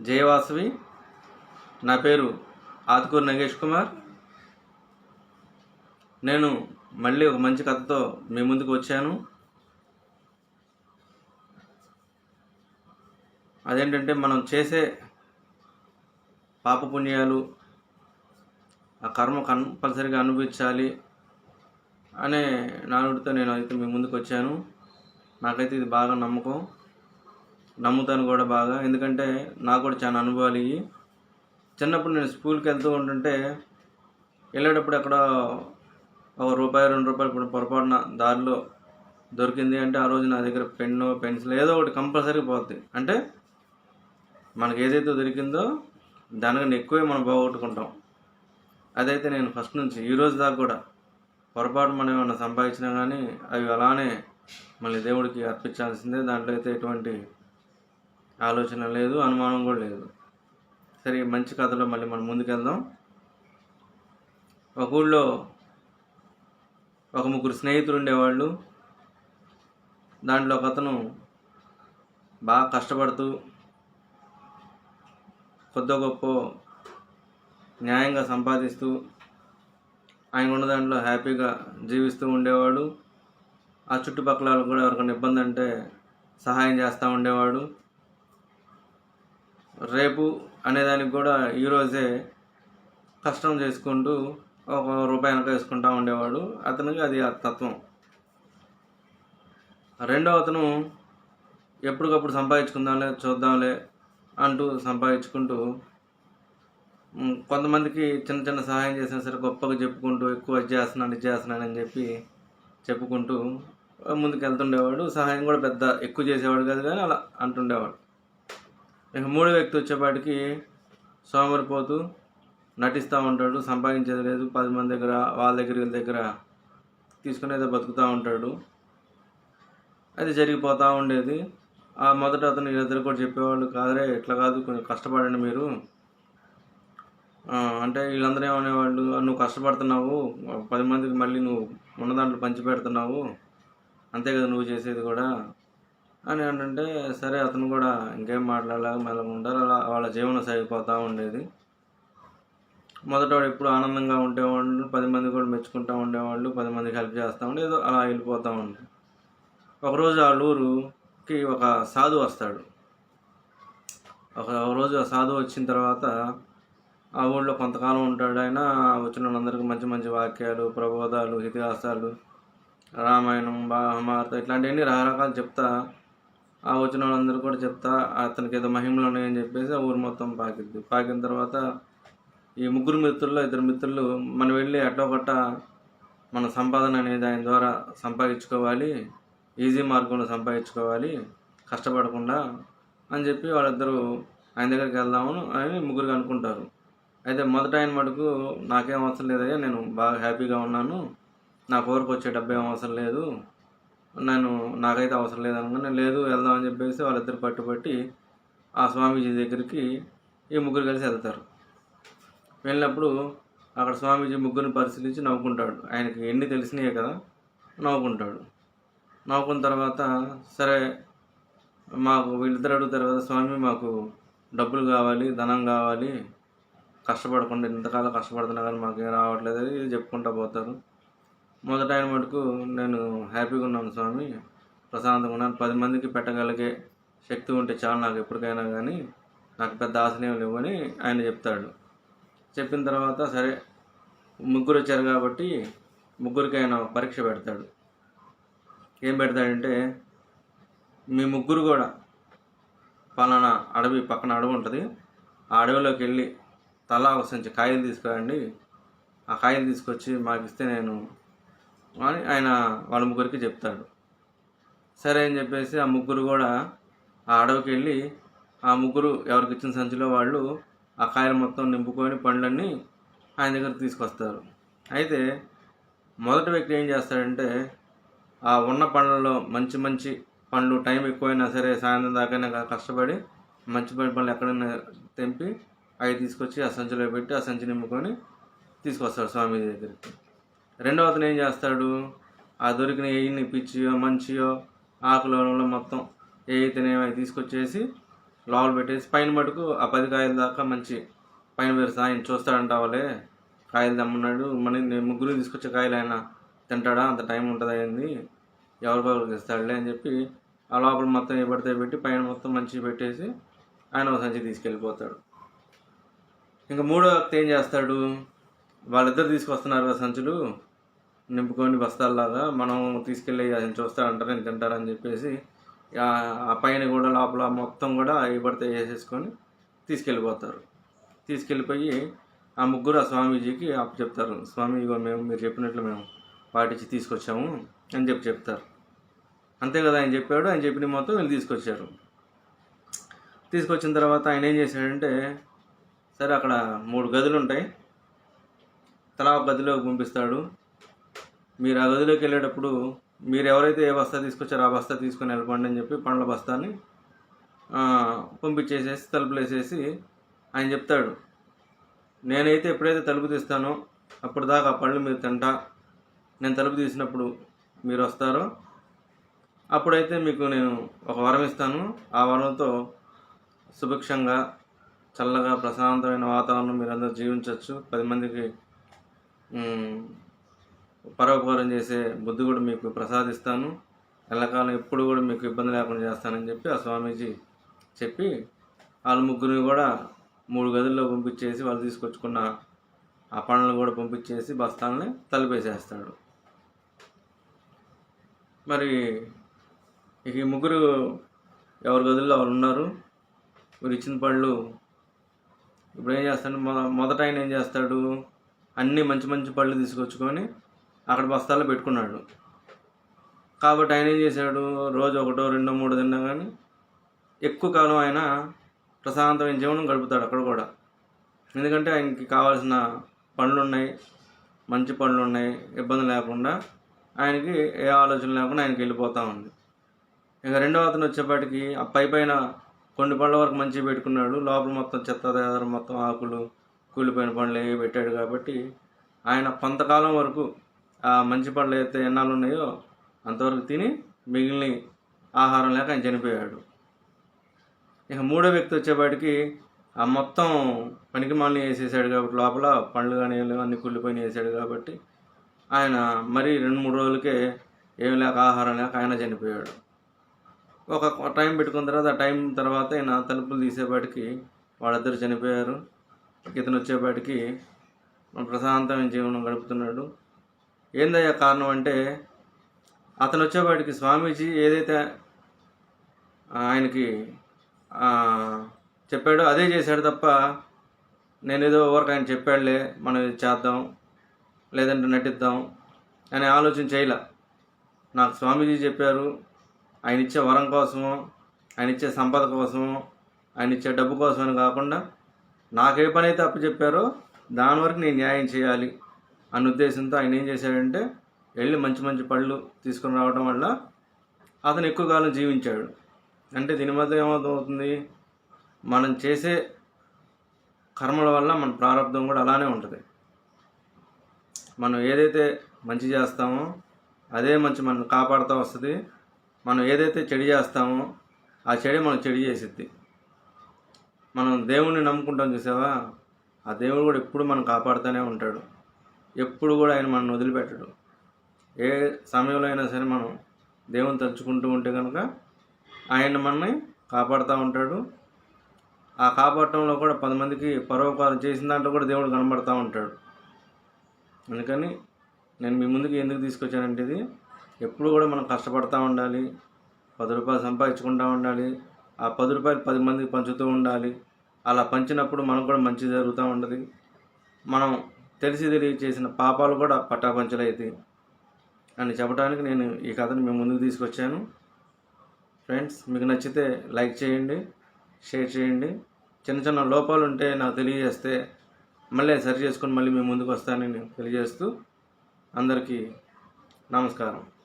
జయవాసవి. నా పేరు ఆతుకూరు నగేష్ కుమార్. నేను మళ్ళీ ఒక మంచి కథతో మీ ముందుకు వచ్చాను. అదేంటంటే మనం చేసే పాపపుణ్యాలు ఆ కర్మ కంపల్సరిగా అనుభవించాలి అనే నానుడితో నేను అయితే మీ ముందుకు వచ్చాను. నాకైతే ఇది బాగా నమ్మకం. నమ్ముతాను కూడా బాగా. ఎందుకంటే నాకు కూడా చాలా అనుభవాలు ఇవి. చిన్నప్పుడు నేను స్కూల్కి వెళ్తూ ఉంటుంటే వెళ్ళేటప్పుడు అక్కడ ఒక రూపాయి రెండు రూపాయలు ఇప్పుడు పొరపాటున దారిలో దొరికింది అంటే ఆ రోజు నా దగ్గర పెన్ను పెన్సిల్ ఏదో ఒకటి కంపల్సరీ పోతుంది అంటే మనకి ఏదైతే దొరికిందో దానికన్నా ఎక్కువే మనం బాగొట్టుకుంటాం అదైతే నేను ఫస్ట్ నుంచి ఈ రోజు దాకా కూడా పొరపాటు మనం ఏమైనా సంపాదించినా కానీ అవి అలానే మళ్ళీ దేవుడికి అర్పించాల్సిందే. దాంట్లో అయితే ఎటువంటి ఆలోచన లేదు అనుమానం కూడా లేదు. సరే మంచి కథలో మళ్ళీ మనం ముందుకెళ్దాం. ఒక ఊళ్ళో ఒక ముగ్గురు స్నేహితులు ఉండేవాళ్ళు. దాంట్లో ఒక అతను బాగా కష్టపడుతూ కొద్ది గొప్ప న్యాయంగా సంపాదిస్తూ ఆయన ఉన్న దాంట్లో హ్యాపీగా జీవిస్తూ ఉండేవాడు. ఆ చుట్టుపక్కల వాళ్ళకు కూడా ఎవరికైనా ఇబ్బంది అంటే సహాయం చేస్తూ ఉండేవాడు. రేపు అనేదానికి కూడా ఈరోజే కష్టం చేసుకుంటూ ఒక రూపాయి వెనక వేసుకుంటా ఉండేవాడు. అతనికి అది ఆ తత్వం. రెండో అతను ఎప్పటికప్పుడు సంపాదించుకుందాంలే చూద్దాంలే అంటూ సంపాదించుకుంటూ కొంతమందికి చిన్న చిన్న సహాయం చేసినా సరే గొప్పగా చెప్పుకుంటూ ఎక్కువ చేస్తున్నాను ఇది చేస్తున్నాను అని చెప్పి చెప్పుకుంటూ ముందుకు వెళ్తుండేవాడు సహాయం కూడా పెద్ద ఎక్కువ చేసేవాడు కాదు కానీ అలా అంటుండేవాడు. ఇక మూడో వ్యక్తి వచ్చేపాటికి సోమరిపోతూ నటిస్తూ ఉంటాడు సంపాదించేది లేదు. పది మంది దగ్గర వాళ్ళ దగ్గర వీళ్ళ దగ్గర తీసుకునేదో బతుకుతూ ఉంటాడు. అది జరిగిపోతూ ఉండేది. ఆ మొదట అతను ఇద్దరు కూడా చెప్పేవాళ్ళు కాదరే ఎట్లా కాదు కొంచెం కష్టపడండి మీరు. అంటే వీళ్ళందరూ ఏమనేవాళ్ళు నువ్వు కష్టపడుతున్నావు పది మందికి మళ్ళీ నువ్వు ఉన్న దాంట్లో పంచి పెడుతున్నావు అంతే కదా నువ్వు చేసేది కూడా. అని అంటే సరే అతను కూడా ఇంకేం మాట్లాడలేక మెల్లగా ఉంటారు. అలా వాళ్ళ జీవనం సాగిపోతూ ఉండేది. మొదట వాడు ఎప్పుడు ఆనందంగా ఉండేవాళ్ళు పది మంది కూడా మెచ్చుకుంటూ ఉండేవాళ్ళు పది మందికి హెల్ప్ చేస్తూ ఉండే ఏదో అలా వెళ్ళిపోతూ ఉండే. ఒకరోజు ఆ ఊరుకి ఒక సాధు వస్తాడు. ఒక రోజు ఆ సాధు వచ్చిన తర్వాత ఆ ఊళ్ళో కొంతకాలం ఉంటాడు ఆయన. వచ్చిన వాళ్ళందరికీ మంచి మంచి వాక్యాలు ప్రబోధాలు ఇతిహాసాలు రామాయణం మహాభారత ఇట్లాంటివన్నీ రకరకాలు చెప్తా ఆ వచ్చిన వాళ్ళందరూ కూడా చెప్తా అతనికి ఏదో మహిమలు ఉన్నాయని చెప్పేసి ఆ ఊరు మొత్తం పాకిద్ది. పాకిన తర్వాత ఈ ముగ్గురు మిత్రుల్లో ఇద్దరు మిత్రులు మనం వెళ్ళి అట్టో మన సంపాదన అనేది ఆయన ద్వారా సంపాదించుకోవాలి ఈజీ మార్గంలో సంపాదించుకోవాలి కష్టపడకుండా అని చెప్పి వాళ్ళిద్దరూ ఆయన దగ్గరికి వెళ్దాము అని ముగ్గురికి అనుకుంటారు. అయితే మొదట ఆయన మటుకు నాకేం అవసరం లేదయ్యా నేను బాగా హ్యాపీగా ఉన్నాను నా కోరిక వచ్చే డబ్బు ఏం అవసరం లేదు నేను నాకైతే అవసరం లేదనుకున్నా లేదు వెళ్దామని చెప్పేసి వాళ్ళిద్దరు పట్టుబట్టి ఆ స్వామీజీ దగ్గరికి ఈ ముగ్గురు కలిసి వెళ్తారు. వెళ్ళినప్పుడు అక్కడ స్వామీజీ ముగ్గురిని పరిశీలించి నవ్వుకుంటాడు. ఆయనకి ఎన్ని తెలిసినాయే కదా నవ్వుకుంటాడు. నవ్వుకున్న తర్వాత సరే మాకు వీళ్ళిద్దరు అడుగుతారు కదా స్వామి మాకు డబ్బులు కావాలి ధనం కావాలి కష్టపడకుండా ఇంతకాలం కష్టపడుతున్నా కానీ మాకేం రావట్లేదు అని పోతారు. మొదట ఆయన మటుకు నేను హ్యాపీగా ఉన్నాను స్వామి. ప్రశాంతంగా ఉన్నాను. పది మందికి పెట్టగలిగే శక్తి ఉంటే చాలు నాకు ఎప్పటికైనా కానీ నాకు పెద్ద ఆశనేమి లేవని ఆయన చెప్తాడు. చెప్పిన తర్వాత సరే ముగ్గురు వచ్చారు కాబట్టి ముగ్గురికి ఆయన పరీక్ష పెడతాడు. ఏం పెడతాడంటే మీ ముగ్గురు కూడా పలానా అడవి పక్కన అడవి ఉంటుంది. ఆ అడవిలోకి వెళ్ళి తలా ఒక సంచి కాయలు తీసుకురండి ఆ కాయలు తీసుకొచ్చి మాకు ఇస్తే నేను అని ఆయన వాళ్ళ ముగ్గురికి చెప్తాడు. సరే అని చెప్పేసి ఆ ముగ్గురు కూడా ఆ అడవికి వెళ్ళి ఆ ముగ్గురు ఎవరికి ఇచ్చిన సంచిలో వాళ్ళు ఆ కాయలు మొత్తం నింపుకొని పండ్లన్నీ ఆయన దగ్గర తీసుకొస్తారు. అయితే మొదటి వ్యక్తి ఏం చేస్తాడంటే ఆ ఉన్న పండ్లలో మంచి మంచి పండ్లు టైం ఎక్కువైనా సరే సాయంత్రం దాకైనా కష్టపడి మంచి పండ్లు ఎక్కడైనా తెంపి అవి తీసుకొచ్చి ఆ సంచిలో పెట్టి ఆ సంచి నింపుకొని తీసుకొస్తాడు స్వామి దగ్గరికి. రెండవ అతను ఏం చేస్తాడు? ఆ దొరికిన ఎయ్యిని పిచ్చియో మంచియో ఆకులో మొత్తం ఏ అయితేనేమో తీసుకొచ్చేసి లోపల పెట్టేసి పైన మటుకు ఆ పది కాయల దాకా మంచి పైన పెరుసు ఆయన చూస్తాడంటావాలే కాయలు దమ్మన్నాడు మన ముగ్గురు తీసుకొచ్చే కాయలు ఆయన తింటాడా? అంత టైం ఉంటుంది అయింది ఎవరికొకరికి ఇస్తాడులే అని చెప్పి ఆ లోపల మొత్తం ఏ పడితే పెట్టి పైన మొత్తం మంచి పెట్టేసి ఆయన ఒక సంచి తీసుకెళ్ళిపోతాడు. ఇంకా మూడో వ్యక్తి ఏం చేస్తాడు? వాళ్ళిద్దరు తీసుకొస్తున్నారు సంచులు? నింపుకొని బస్తాల్లాగా మనం తీసుకెళ్ళి అది చూస్తాడంటారు నేను తింటారని చెప్పేసి ఆ- పైన కూడా లోపల మొత్తం కూడా ఇబడితే పడితే వేసేసుకొని తీసుకెళ్ళిపోతారు. తీసుకెళ్ళిపోయి ఆ ముగ్గురు ఆ స్వామీజీకి అప్పు చెప్తారు. స్వామి ఇగో మేము మీరు చెప్పినట్లు మేము పాటించి తీసుకొచ్చాము అని చెప్పి చెప్తారు. అంతే కదా ఆయన చెప్పాడు. ఆయన చెప్పిన మొత్తం వీళ్ళు తీసుకొచ్చారు. తీసుకొచ్చిన తర్వాత ఆయన ఏం చేశాడంటే సరే అక్కడ మూడు గదులు ఉంటాయి తలా ఒక గదిలోకి పంపిస్తాడు. మీరు ఆ గదిలోకి వెళ్ళేటప్పుడు మీరు ఎవరైతే ఏ బస్తా తీసుకొచ్చారో ఆ బస్తా తీసుకొని వెళ్ళిపోండి అని చెప్పి పండ్ల బస్తాని పంపించేసేసి తలుపులు వేసేసి ఆయన చెప్తాడు. నేనైతే ఎప్పుడైతే తలుపు తీస్తానో అప్పుడు దాకా ఆ పళ్ళు మీరు తింటా. నేను తలుపు తీసినప్పుడు మీరు వస్తారో అప్పుడైతే మీకు నేను ఒక వరం ఇస్తాను. ఆ వరంతో సుభిక్షంగా చల్లగా ప్రశాంతమైన వాతావరణం మీరందరూ జీవించవచ్చు. పది మందికి పరోపకారం చేసే బుద్ధి కూడా మీకు ప్రసాదిస్తాను. ఎల్లకాలం ఎప్పుడు కూడా మీకు ఇబ్బంది లేకుండా చేస్తానని చెప్పి ఆ స్వామీజీ చెప్పి వాళ్ళ ముగ్గురిని కూడా మూడు గదుల్లో పంపించేసి వాళ్ళు తీసుకొచ్చుకున్న ఆ పనులు కూడా పంపించేసి బస్తాలని తలిపేసేస్తాడు. మరి ఇక ఈ ముగ్గురు ఎవరి గదుల్లో వాళ్ళు ఉన్నారు? మీరు ఇచ్చిన పళ్ళు ఇప్పుడు ఏం చేస్తాడు? మొ- మొదట ఆయన ఏం చేస్తాడు? అన్ని మంచి మంచి పళ్ళు తీసుకొచ్చుకొని అక్కడ బస్తాల్లో పెట్టుకున్నాడు. కాబట్టి ఆయన ఏం చేశాడు? రోజు ఒకటో రెండో మూడో తిన్నా కానీ ఎక్కువ కాలం ఆయన ప్రశాంతమైన జీవనం గడుపుతాడు అక్కడ కూడా. ఎందుకంటే ఆయనకి కావాల్సిన పనులు ఉన్నాయి మంచి పనులు ఉన్నాయి ఇబ్బంది లేకుండా ఆయనకి ఏ ఆలోచన లేకుండా ఆయనకి వెళ్ళిపోతూ ఉంది. ఇక రెండవ అతను వచ్చేపాటికి ఆ పై పైన కొన్ని పళ్ళ వరకు మంచిగా పెట్టుకున్నాడు. లోపల మొత్తం చెత్త మొత్తం ఆకులు కూలిపోయిన పండ్లు ఏవి పెట్టాడు కాబట్టి ఆయన కొంతకాలం వరకు ఆ మంచి పండ్లు అయితే ఎన్నాళ్ళు ఉన్నాయో అంతవరకు తిని మిగిలిన ఆహారం లేక ఆయన చనిపోయాడు. ఇక మూడో వ్యక్తి వచ్చేపాటికి ఆ మొత్తం పనికి మాలని వేసేసాడు కాబట్టి లోపల పండ్లు కానీ అన్ని కుళ్ళిపోయిన వేసాడు కాబట్టి ఆయన మరి రెండు మూడు రోజులకే ఏమి లేక ఆహారం లేక ఆయన చనిపోయాడు. ఒక టైం పెట్టుకున్న తర్వాత ఆ టైం తర్వాత ఆయన తలుపులు తీసేపాటికి వాళ్ళిద్దరు చనిపోయారు. ఇతను వచ్చేపాటికి ప్రశాంతమైన జీవనం గడుపుతున్నాడు. ఏందయ్యా కారణం అంటే అతను వచ్చేపాటికి స్వామీజీ ఏదైతే ఆయనకి చెప్పాడో అదే చేశాడు తప్ప నేను ఏదో ఎవరికి ఆయన చెప్పాడులే మనం ఇది చేద్దాం లేదంటే నటిద్దాం అనే ఆలోచన చేయలే. నాకు స్వామీజీ చెప్పారు ఆయన ఇచ్చే వరం కోసమో ఆయన ఇచ్చే సంపద కోసమో ఆయన ఇచ్చే డబ్బు కోసమని కాకుండా నాకు ఏ పని అయితే అప్పు చెప్పారో దాని వరకు నేను న్యాయం చేయాలి అన్న ఉద్దేశంతో ఆయన ఏం చేశాడంటే వెళ్ళి మంచి మంచి పళ్ళు తీసుకుని రావడం వల్ల అతను ఎక్కువ కాలం జీవించాడు. అంటే దీని మధ్య ఏమవుతుంది మనం చేసే కర్మల వల్ల మన ప్రారంభం కూడా అలానే ఉంటుంది. మనం ఏదైతే మంచి చేస్తామో అదే మంచి మనం కాపాడుతూ వస్తుంది. మనం ఏదైతే చెడు చేస్తామో ఆ చెడు మనం చెడు చేసిద్ది. మనం దేవుణ్ణి నమ్ముకుంటాం చూసావా? ఆ దేవుడు కూడా ఎప్పుడు మనం కాపాడుతూనే ఉంటాడు. ఎప్పుడు కూడా ఆయన మనం వదిలిపెట్టడు. ఏ సమయంలో అయినా సరే మనం దేవుని తలుచుకుంటూ ఉంటే కనుక ఆయన మనని కాపాడుతూ ఉంటాడు. ఆ కాపాడటంలో కూడా పది మందికి పరోపకారం చేసిన దాంట్లో కూడా దేవుడు కనబడుతూ ఉంటాడు. అందుకని నేను మీ ముందుకు ఎందుకు తీసుకొచ్చానంటే ఇది ఎప్పుడు కూడా మనం కష్టపడతా ఉండాలి పది రూపాయలు సంపాదించుకుంటూ ఉండాలి ఆ పది రూపాయలు పది మందికి పంచుతూ ఉండాలి అలా పంచినప్పుడు మనకు కూడా మంచి జరుగుతూ ఉంటుంది. మనం తెలిసి తెలియ చేసిన పాపాలు కూడా పట్టాపంచలైతాయి అని చెప్పడానికి నేను ఈ కథను మీ ముందుకు తీసుకొచ్చాను. ఫ్రెండ్స్ మీకు నచ్చితే లైక్ చేయండి షేర్ చేయండి. చిన్న చిన్న లోపాలు ఉంటే నాకు తెలియజేస్తే మళ్ళీ సరి చేసుకొని మళ్ళీ మీ ముందుకు వస్తానని తెలియజేస్తూ అందరికీ నమస్కారం.